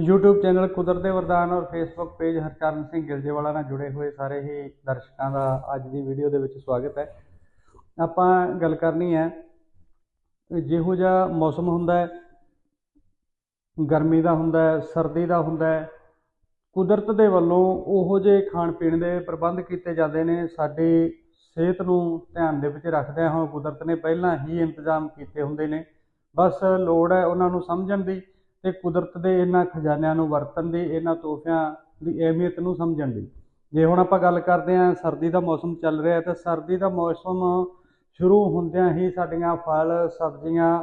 YouTube channel ਕੁਦਰਤ ਦੇ ਵਰਦਾਨ ਔਰ Facebook ਪੇਜ ਹਰਚਰਨ ਸਿੰਘ ਗਿਲਜੇਵਾਲਾ ਨਾਲ ਜੁੜੇ ਹੋਏ ਸਾਰੇ ਹੀ ਦਰਸ਼ਕਾਂ ਦਾ ਅੱਜ ਦੀ ਵੀਡੀਓ ਦੇ ਵਿੱਚ ਸਵਾਗਤ ਹੈ। ਆਪਾਂ ਗੱਲ ਕਰਨੀ ਹੈ, ਜਿਹੋ ਜਿਹਾ ਮੌਸਮ ਹੁੰਦਾ ਹੈ, ਗਰਮੀ ਦਾ ਹੁੰਦਾ ਹੈ, ਸਰਦੀ ਦਾ ਹੁੰਦਾ ਹੈ, ਕੁਦਰਤ ਦੇ ਵੱਲੋਂ ਉਹੋ ਜਿਹੇ ਖਾਣ ਪੀਣ ਦੇ ਪ੍ਰਬੰਧ ਕੀਤੇ ਜਾਂਦੇ ਨੇ, ਸਾਡੀ ਸਿਹਤ ਨੂੰ ਧਿਆਨ ਦੇ ਵਿੱਚ ਰੱਖਦਿਆਂ ਹੋਏ ਕੁਦਰਤ ਨੇ ਪਹਿਲਾਂ ਹੀ ਇੰਤਜ਼ਾਮ ਕੀਤੇ ਹੁੰਦੇ ਨੇ। ਬਸ ਲੋੜ ਹੈ ਉਹਨਾਂ ਨੂੰ ਸਮਝਣ ਦੀ। ਤੇ ਕੁਦਰਤ ਦੇ ਇਹਨਾਂ ਖਜ਼ਾਨਿਆਂ ਨੂੰ ਵਰਤਣ ਦੀ ਇਹਨਾਂ ਤੋਹਫਿਆਂ ਦੀ ਅਹਿਮੀਅਤ ਨੂੰ ਸਮਝਣ ਦੀ ਜੇ ਹੁਣ ਆਪਾਂ ਗੱਲ ਕਰਦੇ ਹਾਂ, ਸਰਦੀ ਦਾ ਮੌਸਮ ਚੱਲ ਰਿਹਾ ਹੈ ਤਾਂ ਸਰਦੀ ਦਾ ਮੌਸਮ ਸ਼ੁਰੂ ਹੁੰਦਿਆਂ ਹੀ ਸਾਡੀਆਂ ਫਲ, ਸਬਜ਼ੀਆਂ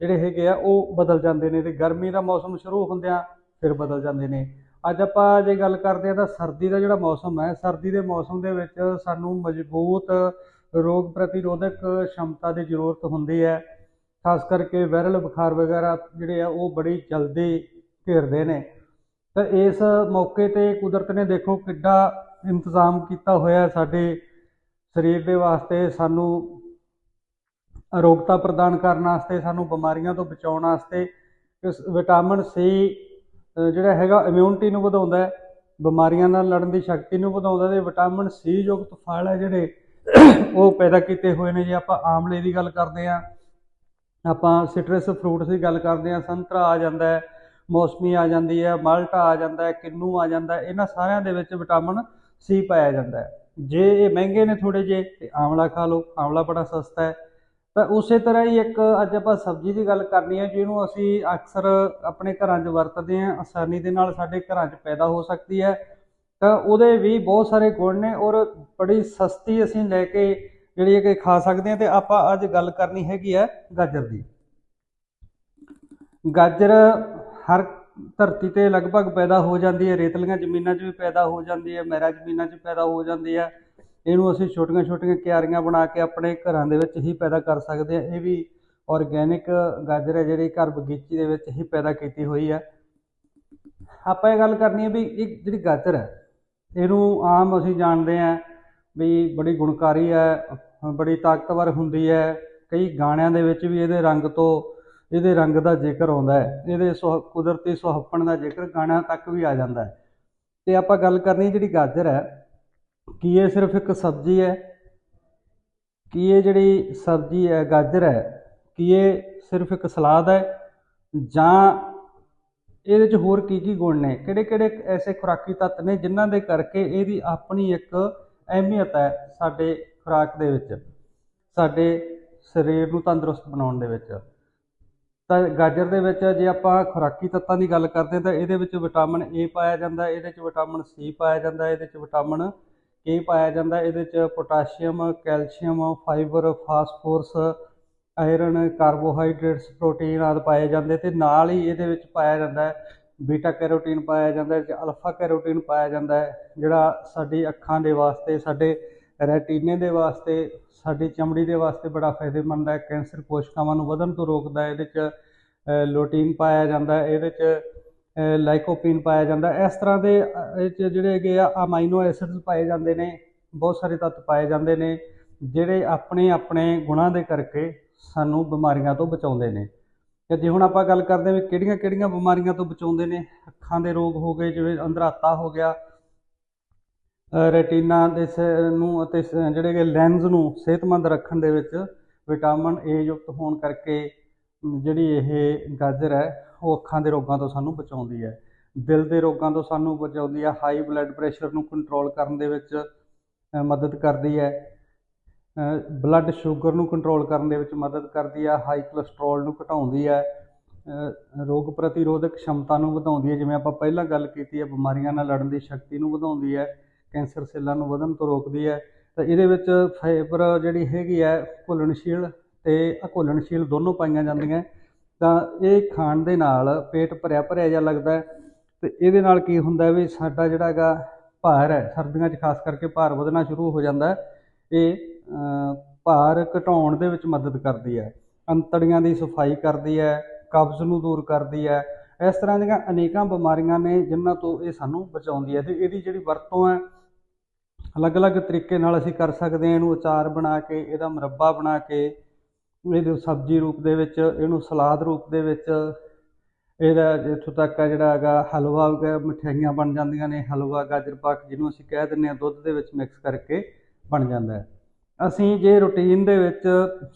ਜਿਹੜੇ ਹੈਗੇ ਆ, ਉਹ ਬਦਲ ਜਾਂਦੇ ਨੇ ਤੇ ਗਰਮੀ ਦਾ ਮੌਸਮ ਸ਼ੁਰੂ ਹੁੰਦਿਆਂ ਫਿਰ ਬਦਲ ਜਾਂਦੇ ਨੇ। ਅੱਜ ਆਪਾਂ ਜੇ ਗੱਲ ਕਰਦੇ ਹਾਂ ਤਾਂ ਸਰਦੀ ਦਾ ਜਿਹੜਾ ਮੌਸਮ ਹੈ, ਸਰਦੀ ਦੇ ਮੌਸਮ ਦੇ ਵਿੱਚ ਸਾਨੂੰ ਮਜ਼ਬੂਤ ਰੋਗ ਪ੍ਰਤੀਰੋਧਕ ਸ਼ਮਤਾ ਦੀ ਜ਼ਰੂਰਤ ਹੁੰਦੀ ਹੈ। ਖਾਸ ਕਰਕੇ ਵਾਇਰਲ ਬੁਖਾਰ ਵਗੈਰਾ ਜਿਹੜੇ ਆ, ਉਹ ਬੜੀ ਜਲਦੀ ਘੇਰਦੇ ਨੇ। ਤਾਂ ਇਸ ਮੌਕੇ ਤੇ ਕੁਦਰਤ ਨੇ ਦੇਖੋ ਕਿੱਡਾ ਇੰਤਜ਼ਾਮ ਕੀਤਾ ਹੋਇਆ ਸਾਡੇ ਸਰੀਰ ਦੇ ਵਾਸਤੇ। ਸਾਨੂੰ ਅਰੋਗਤਾ ਪ੍ਰਦਾਨ ਕਰਨ ਵਾਸਤੇ, ਸਾਨੂੰ ਬਿਮਾਰੀਆਂ ਤੋਂ ਬਚਾਉਣ ਵਾਸਤੇ ਇਸ ਵਿਟਾਮਿਨ ਸੀ ਜਿਹੜਾ ਹੈਗਾ ਇਮਿਊਨਿਟੀ ਨੂੰ ਵਧਾਉਂਦਾ ਹੈ। ਬਿਮਾਰੀਆਂ ਨਾਲ ਲੜਨ ਦੀ ਸ਼ਕਤੀ ਨੂੰ ਵਧਾਉਂਦਾ ਤੇ ਵਿਟਾਮਿਨ ਸੀ ਯੁਕਤ ਫਲ ਹੈ ਜਿਹੜੇ, ਉਹ ਪੈਦਾ ਕੀਤੇ ਹੋਏ ਨੇ। ਜੇ ਆਪਾਂ ਆਮਲੇ ਦੀ ਗੱਲ ਕਰਦੇ ਹਾਂ ਆਪਾਂ ਸਿਟਰਸ ਫਰੂਟਸ ਦੀ ਗੱਲ ਕਰਦੇ ਹਾਂ, ਸੰਤਰਾ ਆ ਜਾਂਦਾ ਹੈ, ਮੌਸਮੀ ਆ ਜਾਂਦੀ ਹੈ, ਮਾਲਟਾ ਆ ਜਾਂਦਾ ਹੈ, ਕਿੰਨੂ ਆ ਜਾਂਦਾ ਇਹਨਾਂ ਸਾਰਿਆਂ ਦੇ ਵਿੱਚ ਵਿਟਾਮਿਨ ਸੀ ਪਾਇਆ ਜਾਂਦਾ ਹੈ। ਜੇ ਇਹ ਮਹਿੰਗੇ ਨੇ ਥੋੜੇ ਜੇ ਤੇ ਆਮਲਾ ਖਾ ਲਓ ਆਮਲਾ ਬੜਾ ਸਸਤਾ ਹੈ। ਤਾਂ ਉਸੇ ਤਰ੍ਹਾਂ ਹੀ ਇੱਕ ਅੱਜ ਆਪਾਂ ਸਬਜ਼ੀ ਦੀ ਗੱਲ ਕਰਨੀ ਹੈ, ਜਿਹਨੂੰ ਅਸੀਂ ਅਕਸਰ ਆਪਣੇ ਘਰਾਂ 'ਚ ਵਰਤਦੇ ਹਾਂ, ਆਸਾਨੀ ਦੇ ਨਾਲ ਸਾਡੇ ਘਰਾਂ 'ਚ ਪੈਦਾ ਹੋ ਸਕਦੀ ਹੈ। ਤਾਂ ਉਹਦੇ ਵੀ ਬਹੁਤ ਸਾਰੇ ਗੁਣ ਨੇ ਔਰ ਬੜੀ ਸਸਤੀ ਅਸੀਂ ਲੈ ਕੇ ਜਿਹੜੀ ਹੈ ਕਿ ਖਾ ਸਕਦੇ ਹਾਂ ਤੇ ਆਪਾਂ ਅੱਜ ਗੱਲ ਕਰਨੀ ਹੈਗੀ ਹੈ ਗਾਜਰ ਦੀ। ਗਾਜਰ ਹਰ ਧਰਤੀ ਤੇ ਲਗਭਗ ਪੈਦਾ ਹੋ ਜਾਂਦੀ ਹੈ, ਰੇਤਲੀਆਂ ਜ਼ਮੀਨਾਂ 'ਚ ਵੀ ਪੈਦਾ ਹੋ ਜਾਂਦੀ ਹੈ ਮੈਰਾ ਜ਼ਮੀਨਾਂ 'ਚ ਪੈਦਾ ਹੋ ਜਾਂਦੀ ਹੈ। ਇਹਨੂੰ ਅਸੀਂ ਛੋਟੀਆਂ ਛੋਟੀਆਂ ਕਿਆਰੀਆਂ ਬਣਾ ਕੇ ਆਪਣੇ ਘਰਾਂ ਦੇ ਵਿੱਚ ਹੀ ਪੈਦਾ ਕਰ ਸਕਦੇ ਹਾਂ। ਇਹ ਵੀ ਆਰਗੈਨਿਕ ਗਾਜਰ ਹੈ, ਜਿਹੜੀ ਘਰ ਬਗੀਚੀ ਦੇ ਵਿੱਚ ਹੀ ਪੈਦਾ ਕੀਤੀ ਹੋਈ ਹੈ। ਆਪਾਂ ਇਹ ਗੱਲ ਕਰਨੀ ਹੈ ਵੀ ਇਹ ਜਿਹੜੀ ਗਾਜਰ ਹੈ, ਇਹਨੂੰ ਆਮ ਅਸੀਂ ਜਾਣਦੇ ਹਾਂ ਵੀ ਬੜੀ ਗੁਣਕਾਰੀ ਹੈ ਬੜੀ ਤਾਕਤਵਰ ਹੁੰਦੀ ਹੈ। ਕਈ ਗਾਣਿਆਂ ਦੇ ਵਿੱਚ ਵੀ ਇਹਦੇ ਰੰਗ ਤੋਂ, ਇਹਦੇ ਰੰਗ ਦਾ ਜ਼ਿਕਰ ਆਉਂਦਾ ਹੈ। ਇਹਦੇ ਸੁਹ, ਕੁਦਰਤੀ ਸੁਹੱਪਣ ਦਾ ਜ਼ਿਕਰ ਗਾਣਿਆਂ ਤੱਕ ਵੀ ਆ ਜਾਂਦਾ ਹੈ। ਤੇ ਆਪਾਂ ਗੱਲ ਕਰਨੀ ਜਿਹੜੀ ਗਾਜਰ ਹੈ, ਕੀ ਇਹ ਸਿਰਫ ਇੱਕ ਸਬਜ਼ੀ ਹੈ? ਕੀ ਇਹ ਜਿਹੜੀ ਸਬਜ਼ੀ ਹੈ, ਗਾਜਰ ਹੈ, ਕੀ ਇਹ ਸਿਰਫ ਇੱਕ ਸਲਾਦ ਹੈ? ਜਾਂ ਇਹਦੇ 'ਚ ਹੋਰ ਕੀ ਕੀ ਗੁਣ ਨੇ? ਕਿਹੜੇ ਕਿਹੜੇ ਐਸੇ ਖੁਰਾਕੀ ਤੱਤ ਨੇ ਜਿਨ੍ਹਾਂ ਦੇ ਕਰਕੇ ਇਹਦੀ ਆਪਣੀ ਇੱਕ ਅਹਿਮੀਅਤ ਹੈ ਸਾਡੇ ਖੁਰਾਕ ਦੇ ਵਿੱਚ, ਸਾਡੇ ਸਰੀਰ ਨੂੰ ਤੰਦਰੁਸਤ ਬਣਾਉਣ ਦੇ ਵਿੱਚ, ਤਾਂ ਗਾਜਰ ਦੇ ਵਿੱਚ ਜੇ ਆਪਾਂ ਖੁਰਾਕੀ ਤੱਤਾਂ ਦੀ ਗੱਲ ਕਰਦੇ ਹਾਂ ਤਾਂ ਇਹਦੇ ਵਿੱਚ ਵਿਟਾਮਿਨ ਏ ਪਾਇਆ ਜਾਂਦਾ, ਇਹਦੇ 'ਚ ਵਿਟਾਮਿਨ ਸੀ ਪਾਇਆ ਜਾਂਦਾ, ਇਹਦੇ 'ਚ ਵਿਟਾਮਿਨ ਕੇ ਪਾਇਆ ਜਾਂਦਾ, ਇਹਦੇ 'ਚ potassium, calcium, fibre, phosphorus, iron, carbohydrates, protein ਆਦਿ ਪਾਏ ਜਾਂਦੇ ਤੇ ਨਾਲ ਹੀ ਇਹਦੇ ਵਿੱਚ ਪਾਇਆ ਜਾਂਦਾ ਬੀਟਾ ਕੈਰੋਟੀਨ ਪਾਇਆ ਜਾਂਦਾ ਹੈ ਅਲਫਾ ਕੈਰੋਟੀਨ ਪਾਇਆ ਜਾਂਦਾ ਹੈ ਜਿਹੜਾ ਸਾਡੀ ਅੱਖਾਂ ਦੇ ਵਾਸਤੇ, ਸਾਡੇ ਰੈਟੀਨੇ ਦੇ ਵਾਸਤੇ, ਸਾਡੀ ਚਮੜੀ ਦੇ ਵਾਸਤੇ ਬੜਾ ਫਾਇਦੇਮੰਦ ਹੈ। ਕੈਂਸਰ ਕੋਸ਼ਕਾਵਾਂ ਨੂੰ ਵਧਣ ਤੋਂ ਰੋਕਦਾ ਹੈ। ਇਹਦੇ 'ਚ ਲੋਟੀਨ ਪਾਇਆ ਜਾਂਦਾ ਇਹਦੇ 'ਚ ਲਾਈਕੋਪੀਨ ਪਾਇਆ ਜਾਂਦਾ ਇਸ ਤਰ੍ਹਾਂ ਦੇ ਇਹ 'ਚ ਜਿਹੜੇ ਹੈਗੇ ਆ, ਅਮਾਈਨੋ ਐਸਿਡਸ ਪਾਏ ਜਾਂਦੇ ਨੇ। ਬਹੁਤ ਸਾਰੇ ਤੱਤ ਪਾਏ ਜਾਂਦੇ ਨੇ, ਜਿਹੜੇ ਆਪਣੇ ਆਪਣੇ ਗੁਣਾਂ ਦੇ ਕਰਕੇ ਸਾਨੂੰ ਬਿਮਾਰੀਆਂ ਤੋਂ ਬਚਾਉਂਦੇ ਨੇ। ਤੇ ਜੇ ਹੁਣ ਆਪਾਂ ਗੱਲ ਕਰਦੇ ਹਾਂ ਵੀ ਕਿਹੜੀਆਂ ਕਿਹੜੀਆਂ ਬਿਮਾਰੀਆਂ ਤੋਂ ਬਚਾਉਂਦੇ ਨੇ? ਅੱਖਾਂ ਦੇ ਰੋਗ ਹੋ ਗਏ, ਜਿਵੇਂ ਅੰਧਰਾਤਾ ਹੋ ਗਿਆ ਰੈਟੀਨਾ ਦੇ ਨੂੰ ਅਤੇ ਜਿਹੜੇ ਕਿ ਲੈਂਸ ਨੂੰ ਸਿਹਤਮੰਦ ਰੱਖਣ ਦੇ ਵਿੱਚ ਵਿਟਾਮਿਨ ਏ ਯੁਕਤ ਹੋਣ ਕਰਕੇ ਜਿਹੜੀ ਇਹ ਗਾਜਰ ਹੈ, ਉਹ ਅੱਖਾਂ ਦੇ ਰੋਗਾਂ ਤੋਂ ਸਾਨੂੰ ਬਚਾਉਂਦੀ ਹੈ। ਦਿਲ ਦੇ ਰੋਗਾਂ ਤੋਂ ਸਾਨੂੰ ਬਚਾਉਂਦੀ ਹੈ। ਹਾਈ ਬਲੱਡ ਪ੍ਰੈਸ਼ਰ ਨੂੰ ਕੰਟਰੋਲ ਕਰਨ ਦੇ ਵਿੱਚ ਮਦਦ ਕਰਦੀ ਹੈ। ਬਲੱਡ ਸ਼ੂਗਰ ਨੂੰ ਕੰਟਰੋਲ ਕਰਨ ਦੇ ਵਿੱਚ ਮਦਦ ਕਰਦੀ ਹੈ। ਹਾਈ ਕੋਲੇਸਟ੍ਰੋਲ ਨੂੰ ਘਟਾਉਂਦੀ ਹੈ। ਰੋਗ ਪ੍ਰਤੀਰੋਧਕ ਸ਼ਮਤਾ ਨੂੰ ਵਧਾਉਂਦੀ ਹੈ। ਜਿਵੇਂ ਆਪਾਂ ਪਹਿਲਾਂ ਗੱਲ ਕੀਤੀ ਹੈ, ਬਿਮਾਰੀਆਂ ਨਾਲ ਲੜਨ ਦੀ ਸ਼ਕਤੀ ਨੂੰ ਵਧਾਉਂਦੀ ਹੈ। ਕੈਂਸਰ ਸੈੱਲਾਂ ਨੂੰ ਵਧਣ ਤੋਂ ਰੋਕਦੀ ਹੈ, ਤਾਂ ਇਹਦੇ ਵਿੱਚ ਫਾਈਬਰ ਜਿਹੜੀ ਹੈਗੀ ਹੈ, ਘੁਲਣਸ਼ੀਲ ਤੇ ਅਘੁਲਣਸ਼ੀਲ ਦੋਨੋਂ ਪਾਈਆਂ ਜਾਂਦੀਆਂ। ਤਾਂ ਇਹ ਖਾਣ ਦੇ ਨਾਲ ਪੇਟ ਭਰਿਆ ਭਰਿਆ ਜਿਹਾ ਲੱਗਦਾ ਹੈ ਤੇ ਇਹਦੇ ਨਾਲ ਕੀ ਹੁੰਦਾ ਵੀ ਸਾਡਾ ਜਿਹੜਾ ਹੈਗਾ ਭਾਰ ਹੈ, ਸਰਦੀਆਂ 'ਚ ਖਾਸ ਕਰਕੇ ਭਾਰ ਵਧਣਾ ਸ਼ੁਰੂ ਹੋ ਜਾਂਦਾ ਇਹ ਭਾਰ ਘਟਾਉਣ ਦੇ ਵਿੱਚ ਮਦਦ ਕਰਦੀ ਹੈ। ਅੰਤੜੀਆਂ ਦੀ ਸਫ਼ਾਈ ਕਰਦੀ ਹੈ, ਕਬਜ਼ ਨੂੰ ਦੂਰ ਕਰਦੀ ਹੈ। ਇਸ ਤਰ੍ਹਾਂ ਦੀਆਂ ਅਨੇਕਾਂ ਬਿਮਾਰੀਆਂ ਨੇ ਜਿਨ੍ਹਾਂ ਤੋਂ ਇਹ ਸਾਨੂੰ ਬਚਾਉਂਦੀ ਹੈ ਤੇ ਇਹਦੀ ਜਿਹੜੀ ਵਰਤੋਂ ਹੈ ਅਲੱਗ-ਅਲੱਗ ਤਰੀਕੇ ਨਾਲ ਅਸੀਂ ਕਰ ਸਕਦੇ ਹਾਂ, ਇਹਨੂੰ ਅਚਾਰ ਬਣਾ ਕੇ, ਇਹਦਾ ਮੁਰੱਬਾ ਬਣਾ ਕੇ, ਇਹਦੇ ਸਬਜ਼ੀ ਰੂਪ ਦੇ ਵਿੱਚ, ਇਹਨੂੰ ਸਲਾਦ ਰੂਪ ਦੇ ਵਿੱਚ, ਇਹਦਾ ਇੱਥੋਂ ਤੱਕ ਆ ਜਿਹੜਾ ਹੈਗਾ ਹਲਵਾ ਵਗੈਰਾ ਮਠਿਆਈਆਂ ਬਣ ਜਾਂਦੀਆਂ ਨੇ, ਹਲਵਾ, ਗਾਜਰ, ਪਾਕ ਜਿਹਨੂੰ ਅਸੀਂ ਕਹਿ ਦਿੰਦੇ ਹਾਂ, ਦੁੱਧ ਦੇ ਵਿੱਚ ਮਿਕਸ ਕਰਕੇ ਬਣ ਜਾਂਦਾ ਹੈ। ਅਸੀਂ ਜੇ ਰੂਟੀਨ ਦੇ ਵਿੱਚ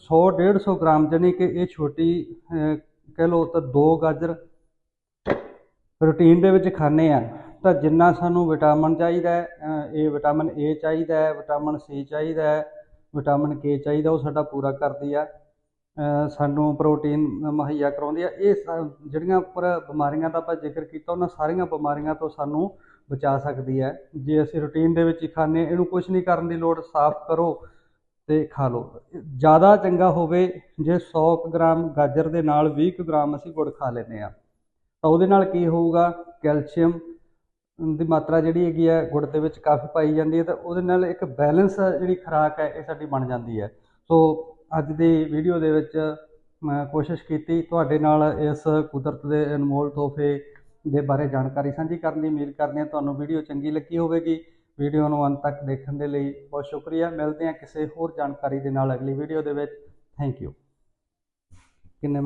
100 150 ਗ੍ਰਾਮ ਜਾਣੀ ਕਿ ਇਹ ਛੋਟੀ ਕਹਿ ਲਓ ਤਾਂ ਦੋ ਗਾਜਰ ਰੂਟੀਨ ਦੇ ਵਿੱਚ ਖਾਂਦੇ ਆ ਤਾਂ ਜਿੰਨਾ ਸਾਨੂੰ ਵਿਟਾਮਿਨ ਚਾਹੀਦਾ ਹੈ ਇਹ ਵਿਟਾਮਿਨ ਏ ਚਾਹੀਦਾ ਹੈ, ਵਿਟਾਮਿਨ ਸੀ ਚਾਹੀਦਾ ਹੈ, ਵਿਟਾਮਿਨ ਕੇ ਚਾਹੀਦਾ, ਉਹ ਸਾਡਾ ਪੂਰਾ ਕਰਦੀ ਆ। ਸਾਨੂੰ ਪ੍ਰੋਟੀਨ ਮੁਹੱਈਆ ਕਰਾਉਂਦੀ ਆ। ਇਹ ਸਾ- ਜਿਹੜੀਆਂ ਉੱਪਰ ਬਿਮਾਰੀਆਂ ਦਾ ਆਪਾਂ ਜ਼ਿਕਰ ਕੀਤਾ, ਉਹਨਾਂ ਸਾਰੀਆਂ ਬਿਮਾਰੀਆਂ ਤੋਂ ਸਾਨੂੰ ਬਚਾ ਸਕਦੀ ਹੈ। ਜੇ ਅਸੀਂ ਰੂਟੀਨ ਦੇ ਵਿੱਚ ਹੀ ਖਾਂਦੇ ਇਹਨੂੰ ਕੁਝ ਨਹੀਂ ਕਰਨ ਦੀ ਲੋੜ, ਸਾਫ਼ ਕਰੋ ਤੇ ਖਾ ਲਓ। ਜ਼ਿਆਦਾ ਚੰਗਾ ਹੋਵੇ ਜੇ 100 ਕੁ ਗ੍ਰਾਮ ਗਾਜਰ ਦੇ ਨਾਲ 20 ਕੁ ਗ੍ਰਾਮ ਅਸੀਂ ਗੁੜ ਖਾ ਲੈਂਦੇ ਆ ਤਾਂ ਉਹਦੇ ਨਾਲ ਕੀ ਹੋਊਗਾ? ਕੈਲਸ਼ੀਅਮ ਦੀ ਮਾਤਰਾ ਜਿਹੜੀ ਹੈਗੀ ਹੈ ਗੁੜ ਦੇ ਵਿੱਚ ਕਾਫੀ ਪਾਈ ਜਾਂਦੀ ਹੈ ਤਾਂ ਉਹਦੇ ਨਾਲ ਇੱਕ ਬੈਲੈਂਸ ਜਿਹੜੀ ਖੁਰਾਕ ਹੈ, ਇਹ ਸਾਡੀ ਬਣ ਜਾਂਦੀ ਹੈ। ਸੋ ਅੱਜ ਦੀ ਵੀਡੀਓ ਦੇ ਵਿੱਚ ਮੈਂ ਕੋਸ਼ਿਸ਼ ਕੀਤੀ ਤੁਹਾਡੇ ਨਾਲ ਇਸ ਕੁਦਰਤ ਦੇ ਅਨਮੋਲ ਤੋਹਫੇ ਦੇ ਬਾਰੇ ਜਾਣਕਾਰੀ ਸਾਂਝੀ ਕਰਨ ਦੀ। ਉਮੀਦ ਕਰਦੇ ਹਾਂ ਤੁਹਾਨੂੰ ਵੀਡੀਓ ਚੰਗੀ ਲੱਗੀ ਹੋਵੇਗੀ। ਵੀਡੀਓ ਨੂੰ ਅੰਤ ਤੱਕ ਦੇਖਣ ਦੇ ਲਈ ਬਹੁਤ ਸ਼ੁਕਰੀਆ। ਮਿਲਦੇ ਹਾਂ ਕਿਸੇ ਹੋਰ ਜਾਣਕਾਰੀ ਦੇ ਨਾਲ ਅਗਲੀ ਵੀਡੀਓ ਦੇ ਵਿੱਚ। ਥੈਂਕ ਯੂ ਕਿੰਨੇ